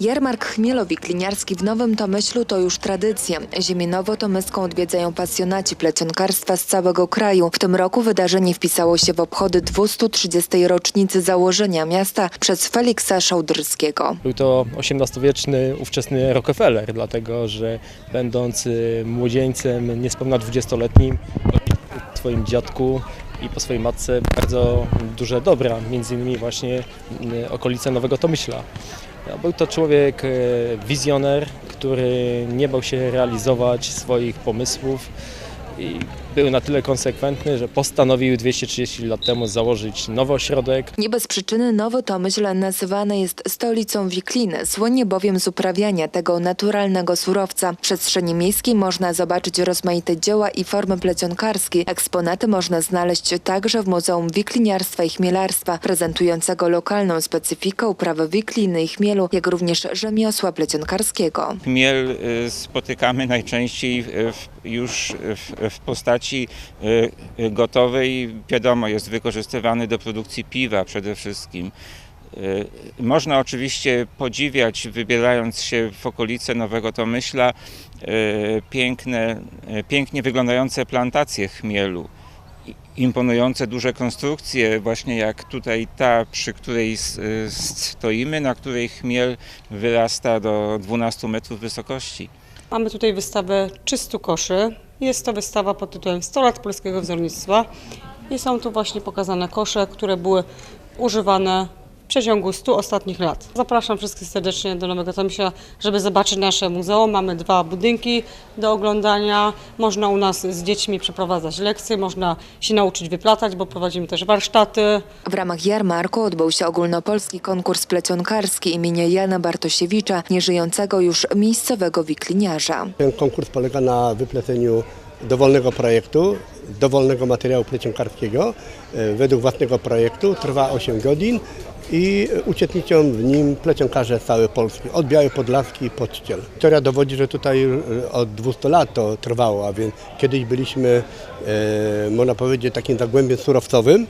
Jarmark chmielowi-kliniarski w Nowym Tomyślu to już tradycja. Ziemię nowotomyską odwiedzają pasjonaci plecionkarstwa z całego kraju. W tym roku wydarzenie wpisało się w obchody 230. rocznicy założenia miasta przez Feliksa Szałdrskiego. Był to XVIII-wieczny ówczesny Rockefeller, dlatego że będąc y, młodzieńcem niespełna 20-letnim po swoim dziadku i po swojej matce bardzo duże dobra, między innymi właśnie y, okolice Nowego Tomyśla. No, Był to człowiek y, wizjoner, który nie bał się realizować swoich pomysłów i był na tyle konsekwentny, że postanowił 230 lat temu założyć nowy ośrodek, Nie bez przyczyny Nowy Tomyśl nazywane jest stolicą wikliny, słynie bowiem z uprawiania tego naturalnego surowca. W przestrzeni miejskiej można zobaczyć rozmaite dzieła i formy plecionkarskie. Eksponaty można znaleźć także w Muzeum Wikliniarstwa i Chmielarstwa, prezentującego lokalną specyfikę uprawy wikliny i chmielu, jak również rzemiosła plecionkarskiego. Chmiel y, spotykamy najczęściej w- już w, w postaci y, y, gotowej. Wiadomo, jest wykorzystywany do produkcji piwa przede wszystkim. Y, Można oczywiście podziwiać, wybierając się w okolice Nowego Tomyśla, piękne, pięknie wyglądające plantacje chmielu. Imponujące duże konstrukcje, właśnie jak tutaj ta, przy której stoimy, na której chmiel wyrasta do 12 metrów wysokości. Mamy tutaj wystawę 300 koszy. Jest to wystawa pod tytułem 100 lat polskiego wzornictwa. I są tu właśnie pokazane kosze, które były używane przeciągu 100 ostatnich lat. Zapraszam wszystkich serdecznie do Nowego Tomsia, żeby zobaczyć nasze muzeum. Mamy dwa budynki do oglądania. Można u nas z dziećmi przeprowadzać lekcje, można się nauczyć wyplatać, bo prowadzimy też warsztaty. W ramach jarmarku odbył się ogólnopolski konkurs plecionkarski imienia Jana Bartosiewicza, nieżyjącego już miejscowego wikliniarza. Ten konkurs polega na wypleceniu dowolnego projektu, dowolnego materiału plecionkarskiego e, według własnego projektu. Trwa 8 godzin i uczestniczą w nim plecionkarze z całej Polski, od Białej Podlaski po Czciel. Historia dowodzi, że tutaj e, od 200 lat to trwało, a więc kiedyś byliśmy, e, można powiedzieć, takim zagłębiem surowcowym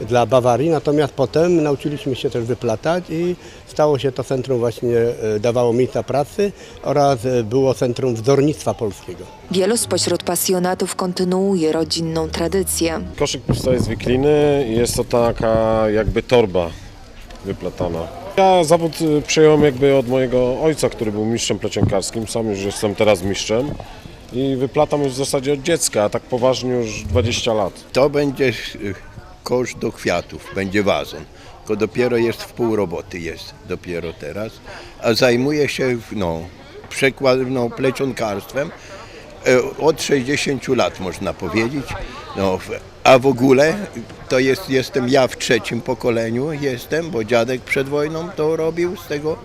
dla Bawarii, natomiast potem nauczyliśmy się też wyplatać i stało się to centrum właśnie, e, dawało miejsca pracy oraz e, było centrum wzornictwa polskiego. Wielu spośród pasjonatów kontynuuje rodzinną tradycję. Koszyk powstaje z wikliny i jest to taka jakby torba wyplatana. Ja zawód y, przejąłem jakby od mojego ojca, który był mistrzem plecionkarskim, sam już jestem teraz mistrzem i wyplatam już w zasadzie od dziecka, a tak poważnie już 20 lat. To będzie kosz do kwiatów, będzie wazon. Tylko dopiero jest w pół roboty, jest dopiero teraz. A zajmuję się no, przekład, no, plecionkarstwem e, od 60 lat można powiedzieć. No, a w ogóle to jest, jestem ja w trzecim pokoleniu jestem, bo dziadek przed wojną to robił z tego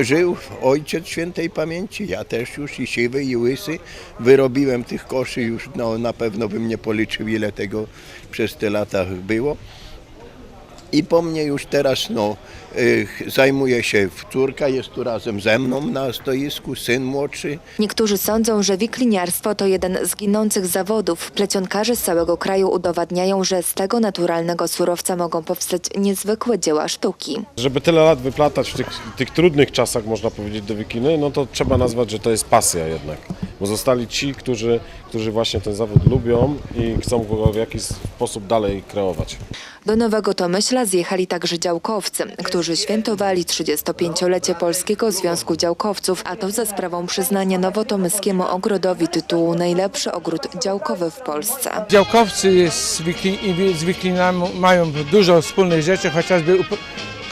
żył ojciec świętej pamięci, ja też już i siwy i łysy wyrobiłem tych koszy już no, na pewno bym nie policzył ile tego przez te lata było. I po mnie już teraz no, zajmuje się córka, jest tu razem ze mną na stoisku, syn młodszy. Niektórzy sądzą, że wikliniarstwo to jeden z ginących zawodów. Plecionkarze z całego kraju udowadniają, że z tego naturalnego surowca mogą powstać niezwykłe dzieła sztuki. Żeby tyle lat wyplatać w tych, tych trudnych czasach, można powiedzieć, do wikliny, no to trzeba nazwać, że to jest pasja jednak. Bo zostali ci, którzy, którzy właśnie ten zawód lubią i chcą go w jakiś sposób dalej kreować. Do Nowego Tomyśla zjechali także działkowcy, którzy świętowali 35-lecie Polskiego Związku Działkowców, a to za sprawą przyznania nowotomyskiemu ogrodowi tytułu Najlepszy ogród działkowy w Polsce. Działkowcy z, wikli, i z wiklinami mają dużo wspólnych rzeczy, chociażby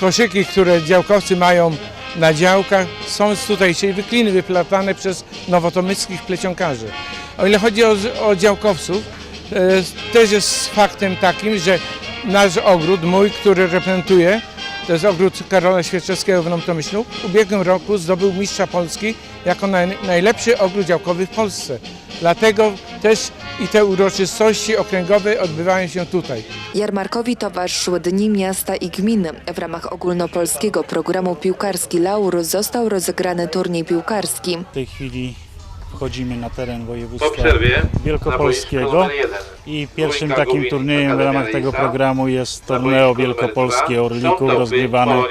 koszyki, które działkowcy mają na działkach, są z tutejszej wikliny wyplatane przez nowotomyckich plecionkarzy. O ile chodzi o, o działkowców, e, też jest faktem takim, że nasz ogród, mój, który reprezentuję, to jest ogród Karola Świerczewskiego w Nowym Tomyślu, w ubiegłym roku zdobył mistrza Polski jako naj, najlepszy ogród działkowy w Polsce. Dlatego też i te uroczystości okręgowe odbywają się tutaj. Jarmarkowi towarzyszyły Dni Miasta i Gminy. W ramach ogólnopolskiego programu Piłkarski Laur został rozegrany turniej piłkarski. W tej chwili wchodzimy na teren województwa przerwie wielkopolskiego i pierwszym takim turniejem w ramach tego programu jest Torneo Wielkopolskie Orlików rozgrywane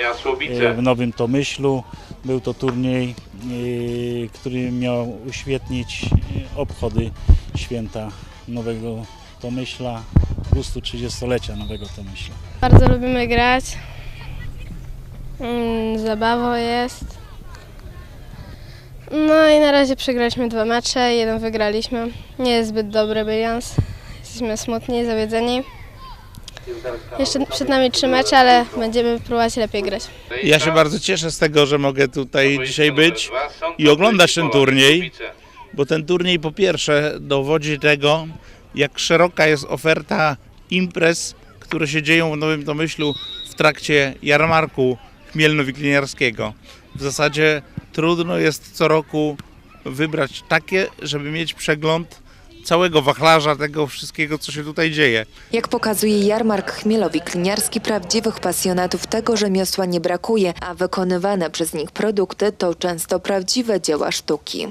e, w Nowym Tomyślu. Był to turniej, yy, który miał uświetnić obchody święta Nowego Tomyśla, 230-lecia Nowego Tomyśla. Bardzo lubimy grać. Mm, Zabawo jest. No i na razie przegraliśmy dwa mecze, jeden wygraliśmy. Nie jest zbyt dobry bilans. Jesteśmy smutni, zawiedzeni. Jeszcze przed nami trzy mecze, ale będziemy próbować lepiej grać. Ja się bardzo cieszę z tego, że mogę tutaj dzisiaj być i oglądać ten turniej, bo ten turniej po pierwsze dowodzi tego, jak szeroka jest oferta imprez, które się dzieją w Nowym Tomyślu w trakcie jarmarku chmielno-wikliniarskiego. W zasadzie trudno jest co roku wybrać takie, żeby mieć przegląd całego wachlarza tego wszystkiego, co się tutaj dzieje. Jak pokazuje jarmark chmielowi-kliniarski, prawdziwych pasjonatów tego rzemiosła nie brakuje, a wykonywane przez nich produkty to często prawdziwe dzieła sztuki.